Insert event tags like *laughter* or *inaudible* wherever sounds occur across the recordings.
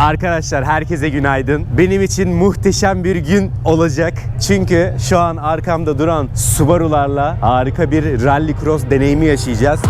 Arkadaşlar herkese günaydın. Benim için muhteşem bir gün olacak. Çünkü şu an arkamda duran Subaru'larla harika bir rally cross deneyimi yaşayacağız.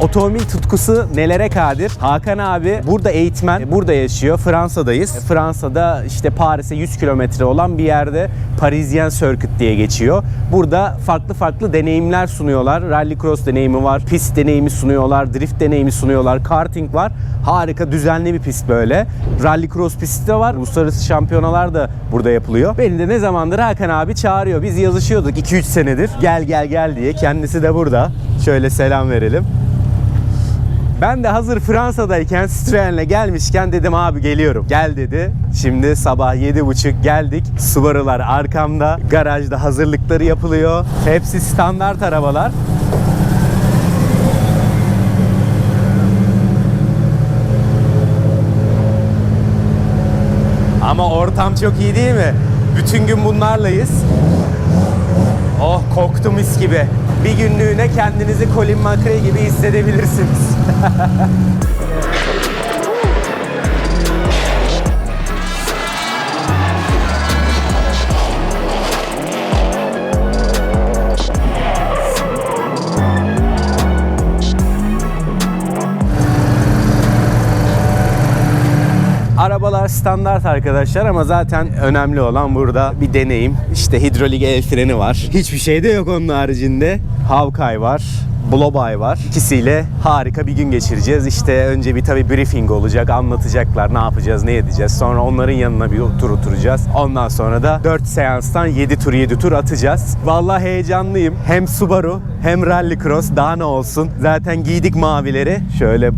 Otomobil tutkusu nelere kadir? Hakan abi burada eğitmen, burada yaşıyor. Fransa'dayız. Fransa'da işte Paris'e 100 kilometre olan bir yerde Parisien Circuit diye geçiyor. Burada farklı farklı deneyimler sunuyorlar. Rally cross deneyimi var, pist deneyimi sunuyorlar, drift deneyimi sunuyorlar, karting var. Harika düzenli bir pist böyle. Rally cross pisti de var. Uluslararası şampiyonalar da burada yapılıyor. Beni de ne zamandır Hakan abi çağırıyor. Biz yazışıyorduk 2-3 senedir. Gel gel gel diye. Kendisi de burada. Şöyle selam verelim. Ben de hazır Fransa'dayken Citroen'le gelmişken dedim abi geliyorum. Gel dedi. Şimdi sabah 7.30 geldik. Subaru'lar arkamda. Garajda hazırlıkları yapılıyor. Hepsi standart arabalar. Ama ortam çok iyi değil mi? Bütün gün bunlarlayız. Oh koktu mis gibi. Bir günlüğüne kendinizi Colin McRae gibi hissedebilirsiniz. *laughs* standart arkadaşlar ama zaten önemli olan burada bir deneyim. İşte hidrolik el freni var. Hiçbir şey de yok onun haricinde. Hawkeye var. Blobay var. İkisiyle harika bir gün geçireceğiz. İşte önce bir tabii briefing olacak. Anlatacaklar ne yapacağız, ne edeceğiz. Sonra onların yanına bir tur oturacağız. Ondan sonra da 4 seanstan 7 tur 7 tur atacağız. Vallahi heyecanlıyım. Hem Subaru hem Rallycross daha ne olsun. Zaten giydik mavileri. Şöyle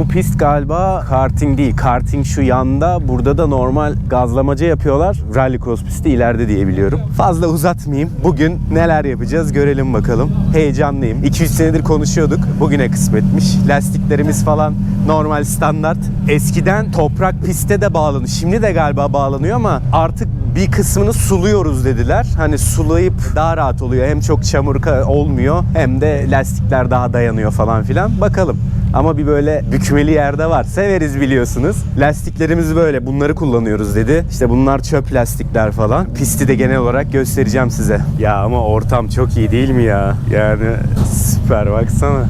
bu pist galiba karting değil. Karting şu yanda. Burada da normal gazlamaca yapıyorlar. Rallycross pisti ileride diye biliyorum. Fazla uzatmayayım. Bugün neler yapacağız görelim bakalım. Heyecanlıyım. 2-3 senedir konuşuyorduk. Bugüne kısmetmiş. Lastiklerimiz falan normal standart. Eskiden toprak piste de bağlanıyor. Şimdi de galiba bağlanıyor ama artık bir kısmını suluyoruz dediler. Hani sulayıp daha rahat oluyor. Hem çok çamur olmuyor hem de lastikler daha dayanıyor falan filan. Bakalım. Ama bir böyle bükmeli yerde var. Severiz biliyorsunuz. Lastiklerimiz böyle. Bunları kullanıyoruz dedi. İşte bunlar çöp lastikler falan. Pisti de genel olarak göstereceğim size. Ya ama ortam çok iyi değil mi ya? Yani süper baksana.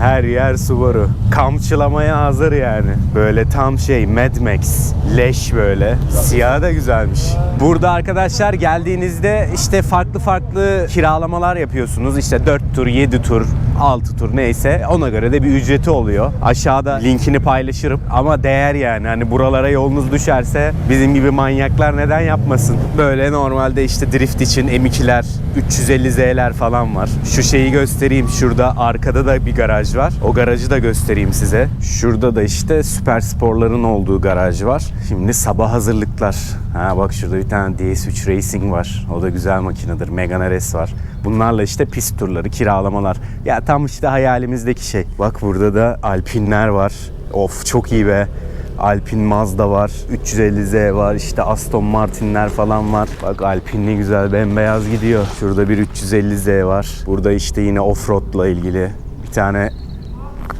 Her yer Subaru. Kamçılamaya hazır yani. Böyle tam şey Mad Max. Leş böyle. Siyah da güzelmiş. Burada arkadaşlar geldiğinizde işte farklı farklı kiralamalar yapıyorsunuz. İşte 4 tur, 7 tur, 6 tur neyse ona göre de bir ücreti oluyor. Aşağıda linkini paylaşırım ama değer yani. Hani buralara yolunuz düşerse bizim gibi manyaklar neden yapmasın? Böyle normalde işte drift için M2'ler, 350Z'ler falan var. Şu şeyi göstereyim. Şurada arkada da bir garaj var. O garajı da göstereyim size. Şurada da işte süper sporların olduğu garaj var. Şimdi sabah hazırlıklar. Ha bak şurada bir tane DS3 Racing var. O da güzel makinedir. Megane RS var. Bunlarla işte pist turları, kiralamalar. Ya tam işte hayalimizdeki şey. Bak burada da Alpinler var. Of çok iyi be. Alpin Mazda var, 350Z var, işte Aston Martin'ler falan var. Bak Alpin ne güzel bembeyaz gidiyor. Şurada bir 350Z var. Burada işte yine offroad'la ilgili bir tane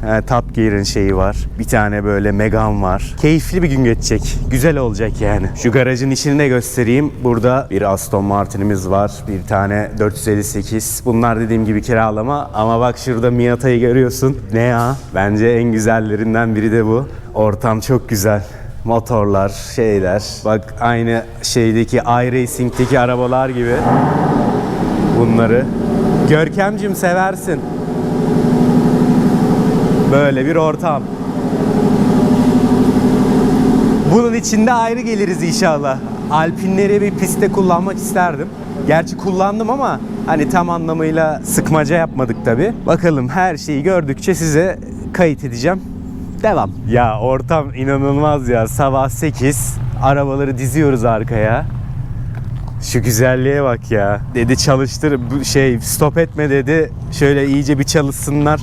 He, Top Gear'ın şeyi var. Bir tane böyle Megan var. Keyifli bir gün geçecek. Güzel olacak yani. Şu garajın içini de göstereyim. Burada bir Aston Martin'imiz var. Bir tane 458. Bunlar dediğim gibi kiralama. Ama bak şurada Miata'yı görüyorsun. Ne ya? Bence en güzellerinden biri de bu. Ortam çok güzel. Motorlar, şeyler. Bak aynı şeydeki iRacing'deki arabalar gibi. Bunları. Görkemcim seversin. Böyle bir ortam. Bunun içinde ayrı geliriz inşallah. Alpinleri bir pistte kullanmak isterdim. Gerçi kullandım ama hani tam anlamıyla sıkmaca yapmadık tabi. Bakalım her şeyi gördükçe size kayıt edeceğim. Devam. Ya ortam inanılmaz ya. Sabah 8 arabaları diziyoruz arkaya. Şu güzelliğe bak ya. Dedi çalıştır şey stop etme dedi. Şöyle iyice bir çalışsınlar.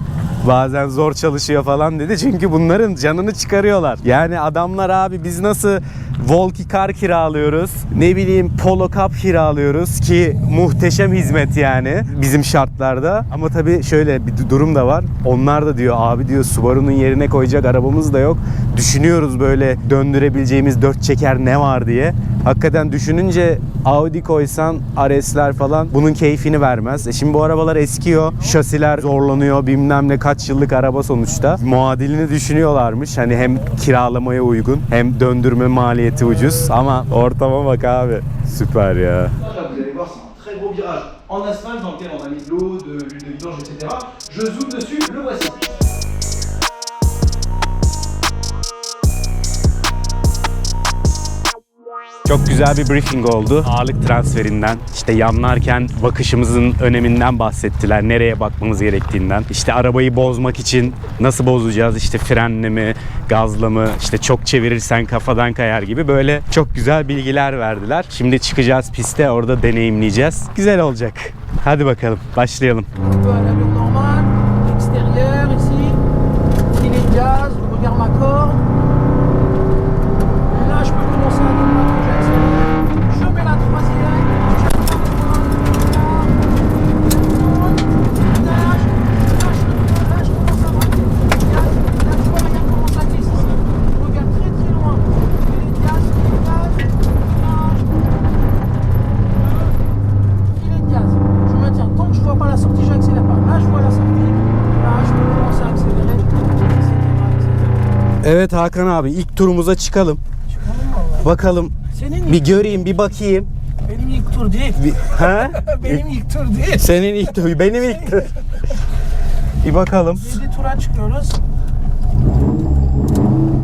Bazen zor çalışıyor falan dedi. Çünkü bunların canını çıkarıyorlar. Yani adamlar abi biz nasıl Volki kar kiralıyoruz. Ne bileyim Polo Cup kiralıyoruz ki muhteşem hizmet yani bizim şartlarda. Ama tabii şöyle bir du- durum da var. Onlar da diyor abi diyor Subaru'nun yerine koyacak arabamız da yok. Düşünüyoruz böyle döndürebileceğimiz dört çeker ne var diye. Hakikaten düşününce Audi koysan RS'ler falan bunun keyfini vermez. E şimdi bu arabalar eskiyor. Şasiler zorlanıyor. Bilmem ne kaç yıllık araba sonuçta. Muadilini düşünüyorlarmış. Hani hem kiralamaya uygun hem döndürme maliyeti ucuz. Ama ortama bak abi. Süper ya. En asphalte dans lequel on a mis de l'eau, de l'huile de vidange, etc. Je zoome dessus, le voici. Çok güzel bir briefing oldu. Ağırlık transferinden, işte yanlarken bakışımızın öneminden bahsettiler. Nereye bakmamız gerektiğinden. İşte arabayı bozmak için nasıl bozacağız? İşte frenle mi, gazla mı? İşte çok çevirirsen kafadan kayar gibi böyle çok güzel bilgiler verdiler. Şimdi çıkacağız piste, orada deneyimleyeceğiz. Güzel olacak. Hadi bakalım, başlayalım. Un peu Evet Hakan abi ilk turumuza çıkalım. Çıkalım vallahi. Bakalım Senin bir ilk, göreyim bir bakayım. benim ilk tur değil. Bir, ha? *laughs* benim ilk tur değil. Senin ilk tur, benim ilk tur. *laughs* Bir bakalım. 7 tura çıkıyoruz.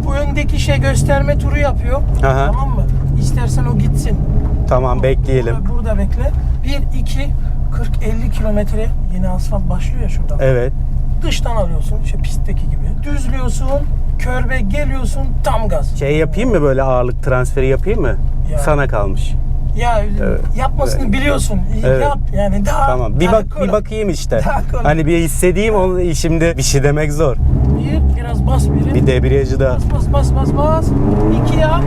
Bu öndeki şey gösterme turu yapıyor. Aha. Tamam mı? İstersen o gitsin. Tamam bekleyelim. Burada, burada bekle. 1, 2, 40, 50 kilometre yeni asfalt başlıyor ya şuradan. Evet. Dıştan alıyorsun işte pistteki gibi. Düzlüyorsun, körbe geliyorsun tam gaz. Şey yapayım mı böyle ağırlık transferi yapayım mı? Ya. Sana kalmış. Ya Evet. yapmasını biliyorsun. İyi Evet. Yap yani daha Tamam. Bir daha bak kolay. bir bakayım işte. Hani bir hissedeyim onu şimdi bir şey demek zor. Bir, biraz bas biri. Bir debriyajı da. Bas bas bas bas bas. İki yap.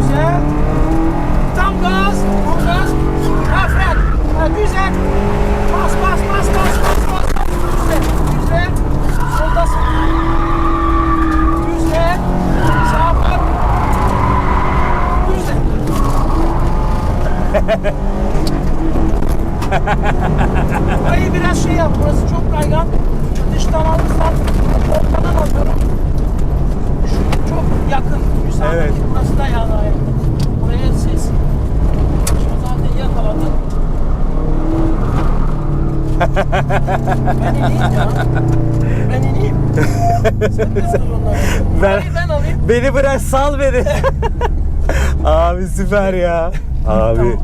Güzel. Tam gaz. Tam gaz. Ha fren. Ha, güzel. Bas bas bas bas bas bas. bas. Güzel. Güzel. Soldasın. Güzel. Sağ bak. Güzel. Burayı biraz şey yap. Burası çok kaygan. Dıştan alırsan ortadan alıyorum. Şu çok yakın. Müsaade Evet. Burası da yağlı ayakta. Buraya ses. Şu zaten yakaladın. ben ineyim ya. Ben ineyim. Sen de. *laughs* Ben- ben alayım. Beni bırak sal beni. *laughs* Abi süper ya. Abi. Tamam.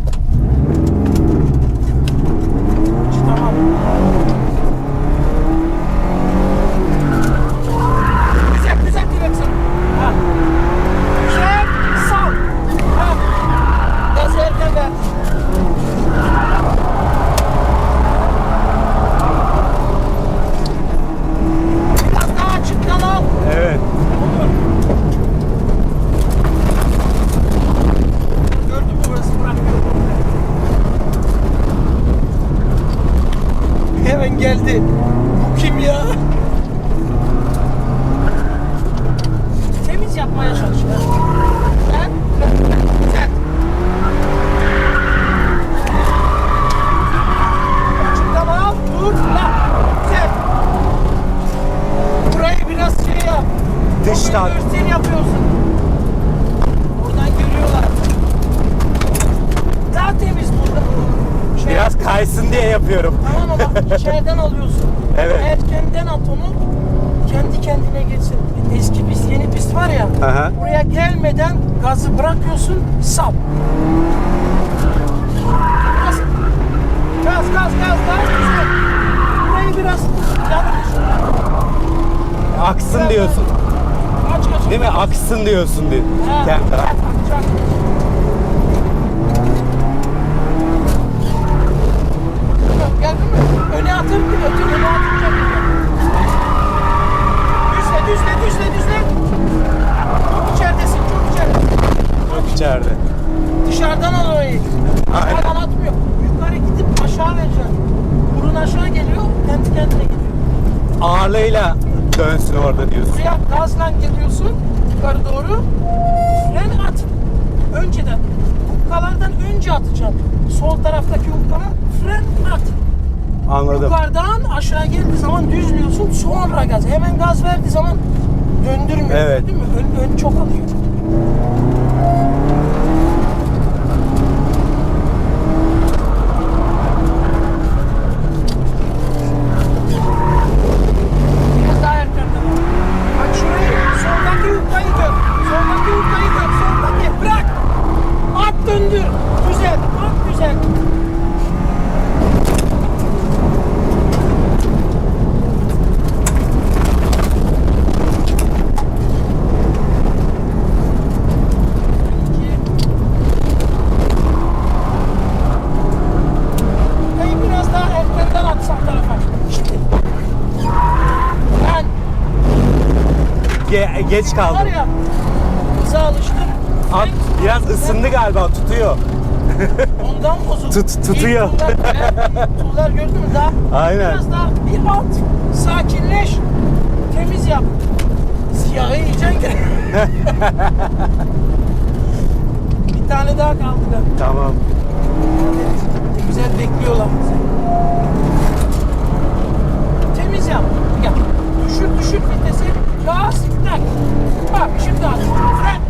Dıştan. Göster yapıyorsun. Oradan görüyorlar. Daha temiz burada. Şey, Biraz kaysın diye yapıyorum. Tamam ama içeriden alıyorsun. *laughs* Evet. Erkenden at onu. Kendi kendine geçsin. Eski pist, yeni pist var ya. Aha. Buraya gelmeden gazı bırakıyorsun, sap. Gaz, gaz, gaz, gaz. Burayı biraz yanlış. Aksın diyorsun kaç kaç. Değil mi? Aksın diyorsun dedi. Kendi taraf. Geldin? Öne atıp pilotun öne atacak. Düzle düzle düzle düzle. Çok içeridesin çok içeridesin. Çok içeride. Dışarıdan al orayı. Dışarıdan atmıyor. Yukarı gidip aşağı vereceksin. Burun aşağı geliyor kendi kendine gidiyor. Ağırlığıyla dönsün orada diyorsun. Buraya gazla geliyorsun yukarı doğru. Fren at. Önceden. Hukkalardan önce atacaksın. Sol taraftaki hukkala fren at. Anladım. Yukarıdan aşağı geldiği zaman düzlüyorsun sonra gaz. Hemen gaz verdiği zaman döndürmüyor. Evet. Değil mi? Ön, ön çok alıyor. Ge- geç var kaldım. ya hıza alıştım. At biraz ısındı galiba tutuyor. *laughs* Ondan bozuldu. Tut- tutuyor. İlk *laughs* evet, tuğlar gördün mü daha? Aynen. Biraz daha bir at. Sakinleş. Temiz yap. Siyahı yiyeceksin ki. *laughs* bir tane daha kaldı da. Tamam. Ne güzel bekliyorlar bizi. Temiz yap. Gel. Düşür düşür vitesi. Gaz. Tak. Bak şimdi at. Fren.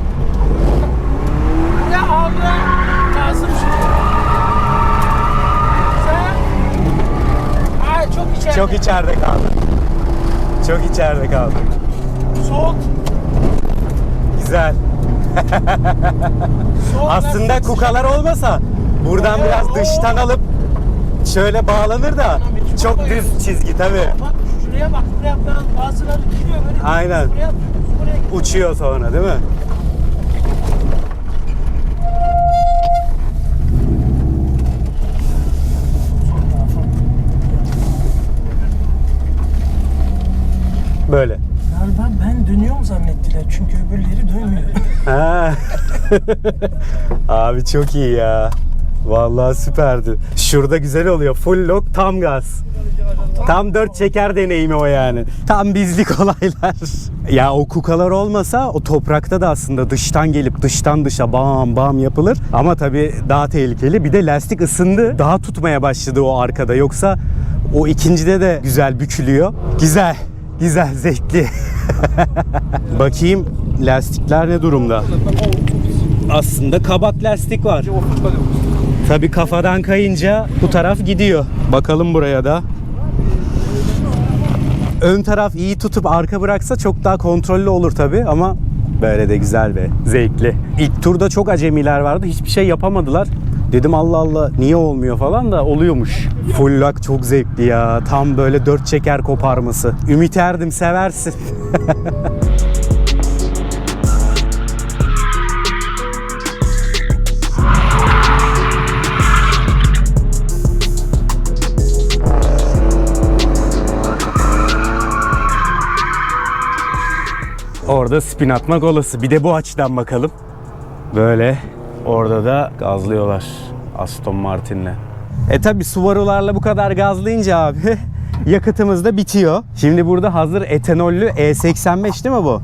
Buraya ağırlığa lazım şimdi. Sen. Ay çok içeride. Çok içeride kaldı. Çok içeride kaldı. Soğuk. Güzel. Aslında kukalar olmasa buradan Evet, biraz dıştan alıp şöyle bağlanır da çok düz çizgi tabi. Bak şuraya bak. Buraya bazıları. Aynen. Buraya. Buraya. Uçuyor sonra değil mi? Böyle. Galiba ben dönüyorum zannettiler çünkü öbürleri dönmüyor. Ha. *laughs* Abi çok iyi ya. Vallahi süperdi. Şurada güzel oluyor. Full lock tam gaz. Tam dört çeker deneyimi o yani. Tam bizlik *laughs* olaylar. Ya o kukalar olmasa o toprakta da aslında dıştan gelip dıştan dışa bam bam yapılır. Ama tabii daha tehlikeli. Bir de lastik ısındı. Daha tutmaya başladı o arkada. Yoksa o ikincide de güzel bükülüyor. Güzel. Güzel, zevkli. *laughs* Bakayım lastikler ne durumda? Aslında kabak lastik var. Tabii kafadan kayınca bu taraf gidiyor. Bakalım buraya da. Ön taraf iyi tutup arka bıraksa çok daha kontrollü olur tabii ama böyle de güzel be, zevkli. İlk turda çok acemiler vardı. Hiçbir şey yapamadılar. Dedim Allah Allah niye olmuyor falan da oluyormuş. Full lock çok zevkli ya. Tam böyle dört çeker koparması. Ümit Erdim seversin. *laughs* Orada spin atmak olası. Bir de bu açıdan bakalım. Böyle orada da gazlıyorlar Aston Martin'le. E tabi Subaru'larla bu kadar gazlayınca abi *laughs* yakıtımız da bitiyor. Şimdi burada hazır etanollü E85 değil mi bu?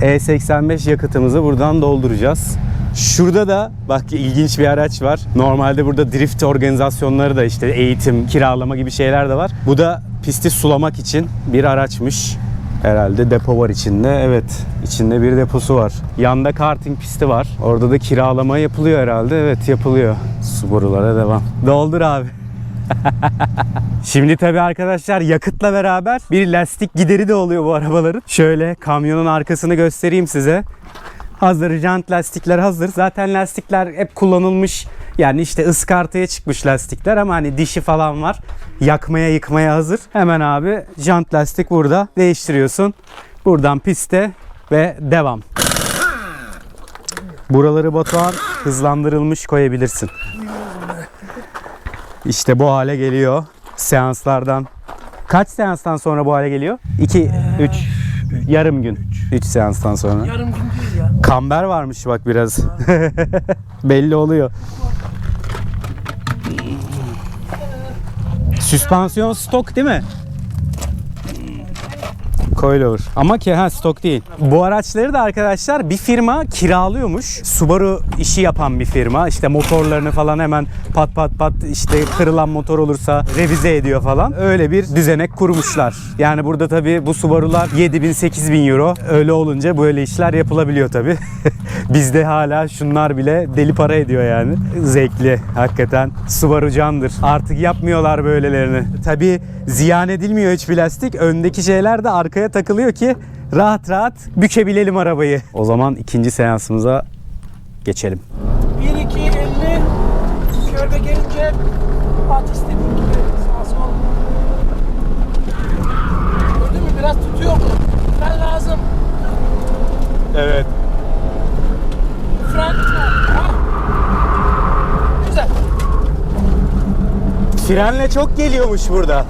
85. E85 yakıtımızı buradan dolduracağız. Şurada da bak ilginç bir araç var. Normalde burada drift organizasyonları da işte eğitim, kiralama gibi şeyler de var. Bu da pisti sulamak için bir araçmış. Herhalde depo var içinde. Evet, içinde bir deposu var. Yanda karting pisti var. Orada da kiralama yapılıyor herhalde. Evet, yapılıyor. Subaru'lara devam. Doldur abi. *laughs* Şimdi tabii arkadaşlar yakıtla beraber bir lastik gideri de oluyor bu arabaların. Şöyle kamyonun arkasını göstereyim size. Hazır jant lastikler hazır. Zaten lastikler hep kullanılmış. Yani işte ıskartaya çıkmış lastikler ama hani dişi falan var. Yakmaya yıkmaya hazır. Hemen abi jant lastik burada değiştiriyorsun. Buradan piste ve devam. Buraları Batuhan hızlandırılmış koyabilirsin. İşte bu hale geliyor seanslardan. Kaç seanstan sonra bu hale geliyor? 2, 3, Yarım gün. 3 seanstan sonra. Yarım gün değil ya. Kamber varmış bak biraz. *laughs* Belli oluyor. Süspansiyon stok değil mi? Coilover. Ama ki ha stok değil. Bu araçları da arkadaşlar bir firma kiralıyormuş. Subaru işi yapan bir firma. İşte motorlarını falan hemen pat pat pat işte kırılan motor olursa revize ediyor falan. Öyle bir düzenek kurmuşlar. Yani burada tabii bu Subaru'lar 7000 8000 euro. Öyle olunca böyle işler yapılabiliyor tabii. *laughs* Bizde hala şunlar bile deli para ediyor yani. Zevkli hakikaten. Subaru candır. Artık yapmıyorlar böylelerini. Tabii ziyan edilmiyor hiç plastik. Öndeki şeyler de arkaya takılıyor ki rahat rahat bükebilelim arabayı. O zaman ikinci seansımıza geçelim. 1 2 50 körbe gelince at istediğin gibi sağ sol. Gördün mü biraz tutuyor mu? Fren lazım. Evet. Fren. Ha. Güzel. Frenle çok geliyormuş burada.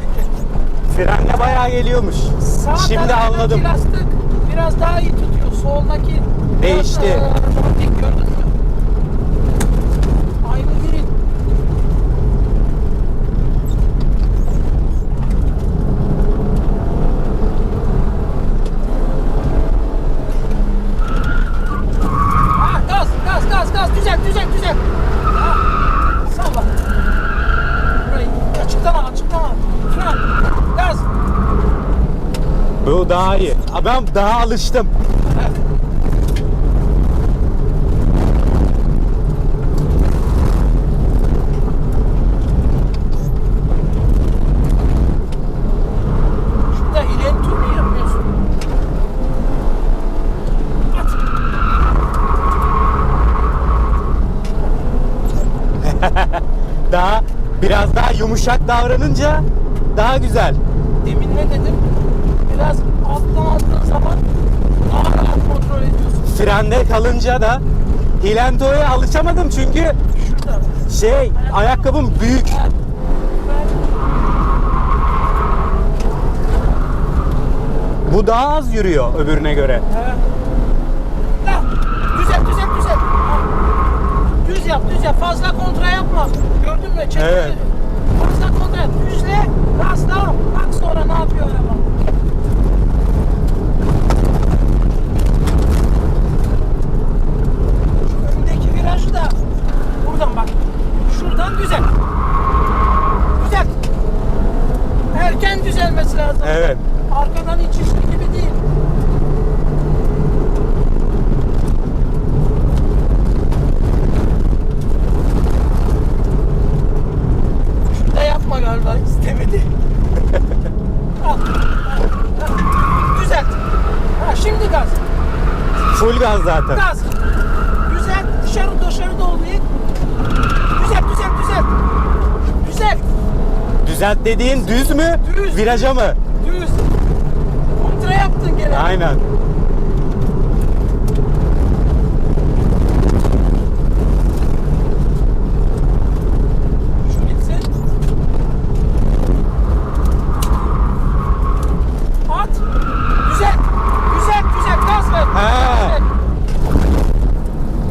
Frenle bayağı geliyormuş. Sağ Şimdi anladım. lastik biraz daha iyi tutuyor. Soldaki biraz, Değişti. gördün mü? Aynı biri. Ha, gaz, gaz, gaz, gaz. Düzelt, düzelt, düzelt. Ha, salla. Burayı açıktan al, açıktan al. Fren, gaz. Bu daha iyi. Ben daha alıştım. Daha biraz daha yumuşak davranınca daha güzel. Demin ne dedim? Biraz alttan zaman daha rahat kontrol ediyorsun. Frende kalınca da Hilento'ya alışamadım çünkü Şurada. şey ayakkabım büyük. Ben, Bu daha az yürüyor öbürüne göre. ben, Ha, düzelt, düzelt, düzelt. Düz yap, düz yap. Fazla kontra yapma. Gördün mü? Çek Evet. Fazla kontra yap. Düzle, gazla. Bak sonra ne yapıyor araba. Şu öndeki virajı da buradan bak. Şuradan düzelt. Düzelt. Erken düzelmesi lazım. Evet. Arkadan hiç işli gibi değil. Şurada yapma galiba istemedi. Al. al, al. Düzelt. Ha, şimdi gaz. Full gaz zaten. Gaz. Düzelt. Dışarı dışarı dolmayın. Düzelt düzelt düzelt. Düzelt. Düzelt dediğin düz mü? Düz. Viraja mı? Düz. Kontra yaptın gene. Aynen.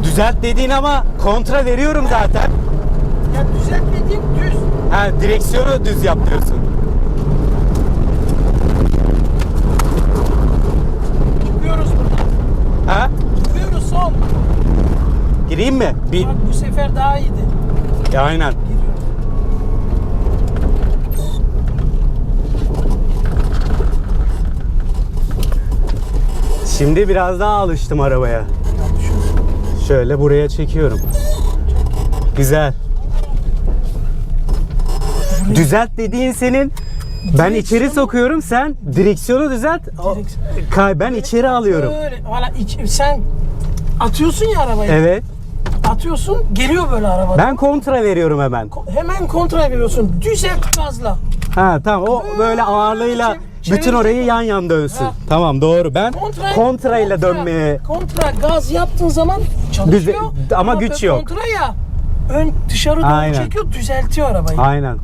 Düzelt dediğin ama kontra veriyorum zaten. Ya düzelt dediğim düz. Ha direksiyonu düz yap diyorsun. Çıkıyoruz buradan. Ha? Çıkıyoruz son. Gireyim mi? Bir... Bak bu sefer daha iyiydi. Ya, aynen. Şimdi biraz daha alıştım arabaya. Şöyle buraya çekiyorum. Güzel. Düzelt dediğin senin ben içeri sokuyorum sen direksiyonu düzelt. o- Direksiyon. Kay ben içeri alıyorum. Böyle. Valla iç, sen atıyorsun ya arabayı. Evet. Atıyorsun geliyor böyle araba. Ben kontra veriyorum hemen. Hemen kontra veriyorsun. Düzelt gazla. Ha tamam o böyle ağırlığıyla Çevir- bütün orayı yan yan dönsün. Ha. Tamam doğru. Ben Kontra, kontra ile kontra- dönmeye Kontra gaz yaptığın zaman çalışıyor. Düze- ama güç yok. Kontra ya. Ön dışarı doğru Aynen. çekiyor düzeltiyor arabayı. Aynen.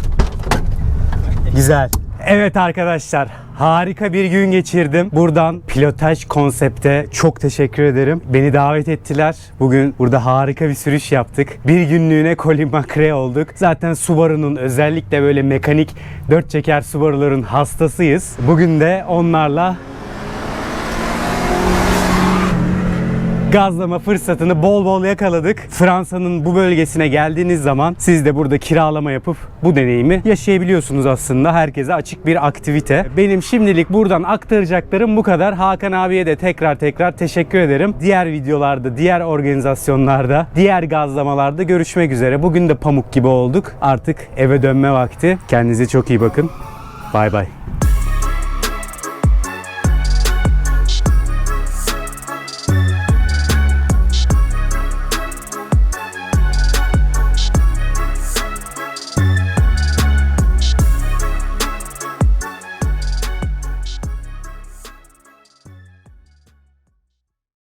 Güzel. Evet arkadaşlar Harika bir gün geçirdim. Buradan pilotaj konsepte çok teşekkür ederim. Beni davet ettiler. Bugün burada harika bir sürüş yaptık. Bir günlüğüne Colin McRae olduk. Zaten Subaru'nun özellikle böyle mekanik dört çeker Subaru'ların hastasıyız. Bugün de onlarla gazlama fırsatını bol bol yakaladık. Fransa'nın bu bölgesine geldiğiniz zaman siz de burada kiralama yapıp bu deneyimi yaşayabiliyorsunuz aslında. Herkese açık bir aktivite. Benim şimdilik buradan aktaracaklarım bu kadar. Hakan abiye de tekrar tekrar teşekkür ederim. Diğer videolarda, diğer organizasyonlarda, diğer gazlamalarda görüşmek üzere. Bugün de pamuk gibi olduk. Artık eve dönme vakti. Kendinize çok iyi bakın. Bay bay.